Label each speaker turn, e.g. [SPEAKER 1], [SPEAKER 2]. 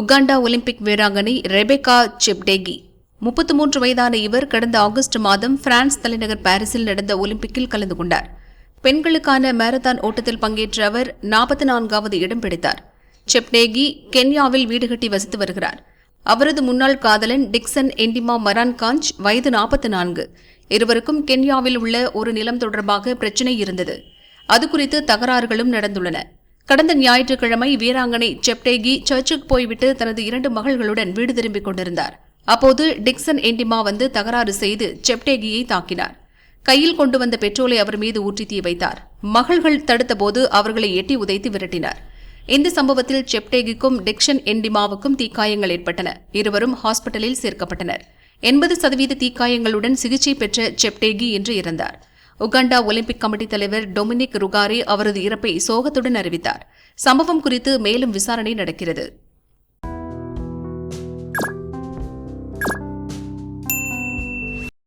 [SPEAKER 1] Uganda Olympic வீராங்கனை Rebecca Cheptegei. முப்பத்து மூன்று வயதான இவர் கடந்த ஆகஸ்ட் மாதம் பிரான்ஸ் தலைநகர் பாரிஸில் நடந்த ஒலிம்பிக்கில் கலந்து கொண்டார். பெண்களுக்கான மாரத்தான் ஓட்டத்தில் பங்கேற்ற அவர் நாற்பத்தி நான்காவது இடம் பிடித்தார். செப்டேகி கென்யாவில் வீடு கட்டி வசித்து வருகிறார். அவரது முன்னாள் காதலன் டிக்சன் எண்டிமா மரான் காஞ்ச் வயது நாற்பத்தி நான்கு இருவருக்கும் கென்யாவில் உள்ள ஒரு நிலம் தொடர்பாக பிரச்சினை இருந்தது. அது குறித்து தகராறுகளும் நடந்துள்ளன. கடந்த ஞாயிற்றுக்கிழமை வீராங்கனை செப்டேகி சர்ச்சுக்கு போய்விட்டு தனது இரண்டு மகள்களுடன் வீடு திரும்பிக் கொண்டிருந்தார். அப்போது டிக்சன் என்டிமா வந்து தகராறு செய்து செப்டேகியை தாக்கினார். கையில் கொண்டு வந்த பெட்ரோலை அவர் மீது ஊற்றி தீ வைத்தார். மகள்கள் தடுத்தபோது அவர்களை எட்டி உதைத்து விரட்டினார். இந்த சம்பவத்தில் செப்டேகிக்கும் டிக்ஷன் எண்டிமாவுக்கும் தீக்காயங்கள் ஏற்பட்டன. இருவரும் ஹாஸ்பிட்டலில் சேர்க்கப்பட்டனர். எண்பது சதவீத தீக்காயங்களுடன் சிகிச்சை பெற்ற செப்டேகி இன்று இறந்தார். உகாண்டா ஒலிம்பிக் கமிட்டி தலைவர் டொமினிக் ருகாரே அவரது இறப்பை சோகத்துடன் அறிவித்தார். சம்பவம் குறித்து மேலும் விசாரணை நடக்கிறது.